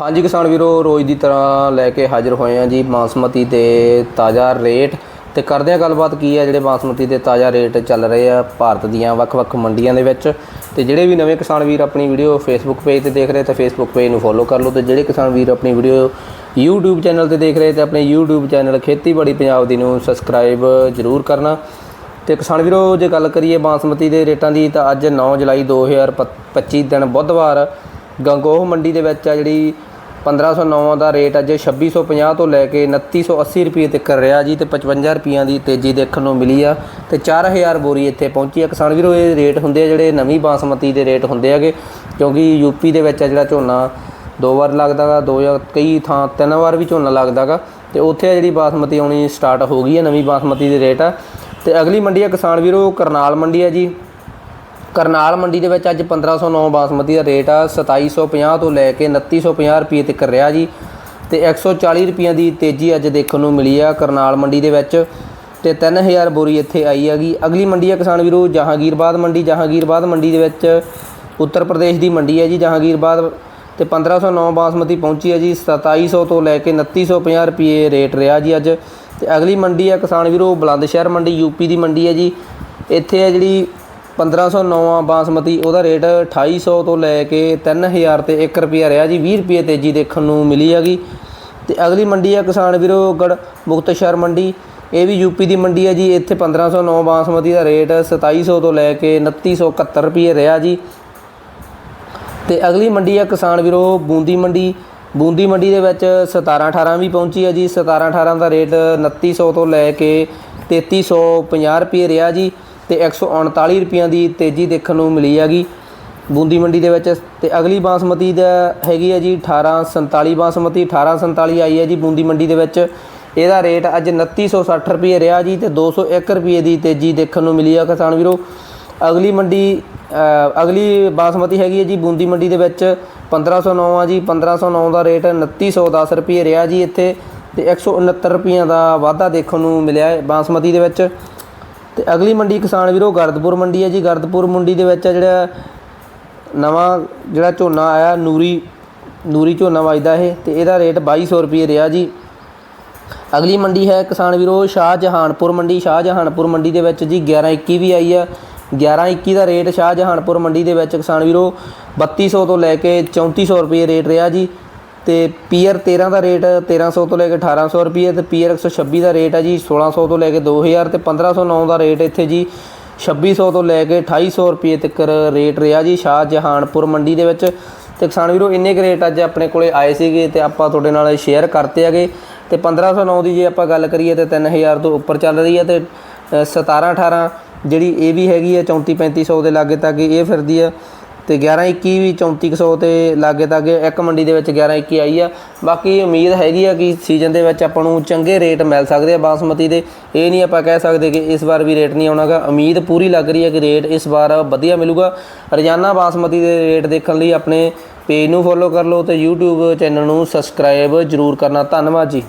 ਹਾਂਜੀ ਕਿਸਾਨ ਵੀਰੋ, ਰੋਜ਼ ਦੀ ਤਰ੍ਹਾਂ ਲੈ ਕੇ ਹਾਜ਼ਰ ਹੋਏ ਆ ਜੀ ਬਾਸਮਤੀ ਦੇ ਤਾਜ਼ਾ ਰੇਟ। ਤੇ ਕਰਦੇ ਆ ਗੱਲਬਾਤ ਕੀ ਆ ਜਿਹੜੇ ਬਾਸਮਤੀ ਦੇ ਤਾਜ਼ਾ ਰੇਟ ਚੱਲ ਰਹੇ ਆ ਭਾਰਤ ਦੀਆਂ ਵੱਖ-ਵੱਖ ਮੰਡੀਆਂ ਦੇ ਵਿੱਚ। ਤੇ ਜਿਹੜੇ ਵੀ ਨਵੇਂ ਕਿਸਾਨ ਵੀਰ ਆਪਣੀ ਵੀਡੀਓ ਫੇਸਬੁੱਕ ਪੇਜ ਤੇ ਦੇਖ ਰਹੇ, ਤਾਂ ਫੇਸਬੁੱਕ ਪੇਜ ਨੂੰ ਫੋਲੋ ਕਰ ਲਓ। ਤੇ ਜਿਹੜੇ ਕਿਸਾਨ ਵੀਰ ਆਪਣੀ ਵੀਡੀਓ YouTube ਚੈਨਲ ਤੇ ਦੇਖ ਰਹੇ, ਤੇ ਆਪਣੇ YouTube ਚੈਨਲ ਖੇਤੀਬਾੜੀ ਪੰਜਾਬ ਦੀ ਨੂੰ ਸਬਸਕ੍ਰਾਈਬ ਜ਼ਰੂਰ ਕਰਨਾ। ਤੇ ਕਿਸਾਨ ਵੀਰੋ, ਜੇ ਗੱਲ ਕਰੀਏ ਬਾਸਮਤੀ ਦੇ ਰੇਟਾਂ ਦੀ, ਤਾਂ ਅੱਜ 9 ਜੁਲਾਈ 2025 ਦਿਨ ਬੁੱਧਵਾਰ ਗੰਗੋਹ ਮੰਡੀ ਦੇ ਵਿੱਚ ਆ ਜਿਹੜੀ 1509 ਦਾ ਰੇਟ ਅੱਜ 2650 ਤੋਂ ਲੈ ਕੇ 2980 ਰੁਪਏ ਤੱਕ ਰਿਹਾ ਜੀ ਤੇ 55 ਰੁਪਈਆਂ ਦੀ ਤੇਜ਼ੀ ਦੇਖਣ ਨੂੰ ਮਿਲੀ ਆ ਤੇ 4000 ਬੋਰੀ ਇੱਥੇ ਪਹੁੰਚੀ ਆ। ਕਿਸਾਨ ਵੀਰੋ, ਇਹ ਰੇਟ ਹੁੰਦੇ ਆ ਜਿਹੜੇ ਨਵੀਂ ਬਾਸਮਤੀ ਦੇ ਰੇਟ ਹੁੰਦੇ ਹੈਗੇ, ਕਿਉਂਕਿ ਯੂਪੀ ਦੇ ਵਿੱਚ ਆ ਜਿਹੜਾ ਝੋਨਾ ਦੋ ਵਾਰ ਲੱਗਦਾਗਾ ਦੋ ਜਾਂ ਕਈ ਥਾਂ ਤਿੰਨ ਵਾਰ ਵੀ ਝੋਨਾ ਲੱਗਦਾਗਾ ਤੇ ਉੱਥੇ ਜਿਹੜੀ ਬਾਸਮਤੀ ਆਉਣੀ ਸਟਾਰਟ ਹੋ ਗਈ ਹੈ ਨਵੀਂ ਬਾਸਮਤੀ ਦੇ ਰੇਟ ਆ। ਤੇ ਅਗਲੀ ਮੰਡੀ ਆ ਕਿਸਾਨ ਵੀਰੋ, ਕਰਨਾਲ ਮੰਡੀ ਆ ਜੀ। ਕਰਨਾਲ ਮੰਡੀ ਦੇ ਵਿੱਚ ਅੱਜ 1509 ਬਾਸਮਤੀ ਦਾ ਰੇਟ ਆ 2750 ਤੋਂ ਲੈ ਕੇ 2950 ਰੁਪਏ ਤੱਕ ਰਿਹਾ ਜੀ ਤੇ 140 ਰੁਪਈਆਂ ਦੀ ਤੇਜ਼ੀ ਅੱਜ ਦੇਖਣ ਨੂੰ ਮਿਲੀ ਆ ਕਰਨਾਲ ਮੰਡੀ ਦੇ ਵਿੱਚ ਤੇ 3000 ਬੋਰੀ ਇੱਥੇ ਆਈ ਹੈਗੀ। ਅਗਲੀ ਮੰਡੀ ਆ ਕਿਸਾਨ ਵੀਰੋ, ਜਹਾਂਗੀਰਬਾਦ ਮੰਡੀ। ਜਹਾਂਗੀਰਬਾਦ ਮੰਡੀ ਦੇ ਵਿੱਚ ਉੱਤਰ ਪ੍ਰਦੇਸ਼ ਦੀ ਮੰਡੀ ਹੈ ਜੀ ਜਹਾਂਗੀਰਬਾਦ ਤੇ 1509 ਬਾਸਮਤੀ ਪਹੁੰਚੀ ਹੈ ਜੀ 2700 ਤੋਂ ਲੈ ਕੇ 2950 ਰੁਪਏ ਰੇਟ ਰਿਹਾ ਜੀ ਅੱਜ। ਤੇ ਅਗਲੀ ਮੰਡੀ ਆ ਕਿਸਾਨ ਵੀਰੋ ਬੁਲੰਦ ਸ਼ਹਿਰ ਮੰਡੀ ਯੂਪੀ ਦੀ ਮੰਡੀ ਹੈ ਜੀ। ਇੱਥੇ ਹੈ ਜਿਹੜੀ 1509 ਆ ਬਾਸਮਤੀ, ਉਹਦਾ ਰੇਟ 2800 ਤੋਂ ਲੈ ਕੇ 3000 ਤੇ 1 ਰੁਪਿਆ ਰਿਹਾ ਜੀ 20 ਰੁਪਏ ਤੇਜ਼ੀ ਦੇਖਣ ਨੂੰ ਮਿਲੀ ਹੈਗੀ। ਤੇ ਅਗਲੀ ਮੰਡੀ ਆ ਕਿਸਾਨ ਵੀਰੋ ਗੜ ਮੁਕਤਸਰ ਮੰਡੀ, ਇਹ ਵੀ ਯੂਪੀ ਦੀ ਮੰਡੀ ਹੈ ਜੀ, ਇੱਥੇ 1509 ਬਾਸਮਤੀ ਦਾ ਰੇਟ 2700 ਤੋਂ ਲੈ ਕੇ 2971 ਰੁਪਏ ਰਿਹਾ ਜੀ। ਤੇ ਅਗਲੀ ਮੰਡੀ ਆ ਕਿਸਾਨ ਵੀਰੋ ਬੂੰਦੀ ਮੰਡੀ ਬੂੰਦੀ ਮੰਡੀ ਦੇ ਵਿੱਚ 17 18 ਵੀ ਪਹੁੰਚੀ ਹੈ ਜੀ 17 18 ਦਾ ਰੇਟ 2900 ਤੋਂ ਲੈ ਕੇ 3350 ਰੁਪਏ ਰਿਹਾ ਜੀ। ਤੇ 139 ਰੁਪਈਆਂ ਦੀ ਤੇਜ਼ੀ ਦੇਖਣ ਨੂੰ ਮਿਲੀ ਹੈਗੀ ਬੂੰਦੀ ਮੰਡੀ ਦੇ ਵਿੱਚ। ਤੇ ਅਗਲੀ ਬਾਸਮਤੀ ਦਾ ਹੈਗੀ ਹੈ ਜੀ 1847 ਬਾਸਮਤੀ 1847 ਆਈ ਹੈ ਜੀ ਬੂੰਦੀ ਮੰਡੀ ਦੇ ਵਿੱਚ। ਇਹਦਾ ਰੇਟ ਅੱਜ 2960 ਰੁਪਏ ਰਿਹਾ ਜੀ ਤੇ 201 ਰੁਪਏ ਦੀ ਤੇਜ਼ੀ ਦੇਖਣ ਨੂੰ ਮਿਲੀ ਆ ਕਿਸਾਨ ਵੀਰੋ। ਅਗਲੀ ਮੰਡੀ ਅਗਲੀ ਬਾਸਮਤੀ ਹੈਗੀ ਹੈ ਜੀ ਬੂੰਦੀ ਮੰਡੀ ਦੇ ਵਿੱਚ 1509 ਆ ਜੀ। 1509 ਦਾ ਰੇਟ 2910 ਰੁਪਏ ਰਿਹਾ ਜੀ ਇੱਥੇ। ਤੇ 169 ਰੁਪਈਆਂ ਦਾ ਵਾਧਾ ਦੇਖਣ ਨੂੰ ਮਿਲਿਆ ਬਾਸਮਤੀ ਦੇ ਵਿੱਚ। ਤੇ ਅਗਲੀ ਮੰਡੀ ਕਿਸਾਨ ਵੀਰੋ ਗਰਦਪੁਰ ਮੰਡੀ ਹੈ ਜੀ। ਗਰਦਪੁਰ ਮੰਡੀ ਦੇ ਵਿੱਚ ਆ ਜਿਹੜਾ ਨਵਾਂ ਜਿਹੜਾ ਝੋਨਾ ਆਇਆ, ਨੂਰੀ ਨੂਰੀ ਝੋਨਾ ਵੱਜਦਾ ਇਹ ਤੇ ਇਹਦਾ ਰੇਟ 2200 ਰੁਪਏ ਰਿਹਾ ਜੀ। ਅਗਲੀ ਮੰਡੀ ਹੈ ਕਿਸਾਨ ਵੀਰੋ ਸ਼ਾਹ ਜਹਾਨਪੁਰ ਮੰਡੀ। ਸ਼ਾਹ ਜਹਾਨਪੁਰ ਮੰਡੀ ਦੇ ਵਿੱਚ ਜੀ 1121 ਵੀ ਆਈ ਆ। 1121 ਦਾ ਰੇਟ ਸ਼ਾਹ ਜਹਾਨਪੁਰ ਮੰਡੀ ਦੇ ਵਿੱਚ ਕਿਸਾਨ ਵੀਰੋ 3200 ਤੋਂ ਲੈ ਕੇ 3400 ਰੁਪਏ ਰੇਟ ਰਿਹਾ ਜੀ। ਤੇ ਪੀਆਰ 13 ਦਾ ਰੇਟ 1300 ਤੋਂ ਲੈ ਕੇ 1800 ਰੁਪਏ ਤੇ ਪੀਆਰ 126 ਦਾ ਰੇਟ ਹੈ ਜੀ 1600 ਤੋਂ ਲੈ ਕੇ 2000 ਤੇ 1509 ਦਾ ਰੇਟ ਇੱਥੇ ਜੀ 2600 ਤੋਂ ਲੈ ਕੇ 2800 ਰੁਪਏ ਤੱਕ ਰੇਟ ਰਿਹਾ ਜੀ ਸ਼ਾਹ ਜਹਾਨਪੁਰ ਮੰਡੀ ਦੇ ਵਿੱਚ। ਤੇ ਕਿਸਾਨ ਵੀਰੋ ਇੰਨੇ ਕੁ ਰੇਟ ਅੱਜ ਆਪਣੇ ਕੋਲੇ ਆਏ ਸੀਗੇ ਤੇ ਆਪਾਂ ਤੁਹਾਡੇ ਨਾਲ ਸ਼ੇਅਰ ਕਰਤੇ ਹੈਗੇ। ਤੇ 1509 ਦੀ ਜੇ ਆਪਾਂ ਗੱਲ ਕਰੀਏ ਤੇ 3000 ਤੋਂ ਉੱਪਰ ਚੱਲ ਰਹੀ ਹੈ ਤੇ ਅ, 17 18 ਜਿਹੜੀ ਇਹ ਵੀ ਹੈਗੀ ਹੈ 34 3500 ਦੇ ਲਾਗੇ ਤੱਕ ਇਹ ਫਿਰਦੀ ਹੈ। ਤੇ 11 21 ਵੀ 3400 ਤੇ ਲਾਗੇ ਤਾਗੇ ਇੱਕ ਮੰਡੀ ਦੇ ਵਿੱਚ 11 21 ਆਈ ਆ। ਬਾਕੀ ਉਮੀਦ ਹੈਗੀ ਆ ਕਿ ਸੀਜ਼ਨ ਦੇ ਵਿੱਚ ਆਪਾਂ ਨੂੰ ਚੰਗੇ ਰੇਟ ਮਿਲ ਸਕਦੇ ਆ ਬਾਸਮਤੀ ਦੇ। ਇਹ ਨਹੀਂ ਆਪਾਂ ਕਹਿ ਸਕਦੇ ਕਿ ਇਸ ਵਾਰ ਵੀ ਰੇਟ ਨਹੀਂ ਆਉਣਾਗਾ। ਉਮੀਦ ਪੂਰੀ ਲੱਗ ਰਹੀ ਹੈ ਕਿ ਰੇਟ ਇਸ ਵਾਰ ਵਧੀਆ ਮਿਲੂਗਾ। ਰੋਜ਼ਾਨਾ ਬਾਸਮਤੀ ਦੇ ਰੇਟ ਦੇਖਣ ਲਈ ਆਪਣੇ ਪੇਜ ਨੂੰ ਫੋਲੋ ਕਰ ਲਓ ਤੇ YouTube ਚੈਨਲ ਨੂੰ ਸਬਸਕ੍ਰਾਈਬ ਜ਼ਰੂਰ ਕਰਨਾ। ਧੰਨਵਾਦ ਜੀ।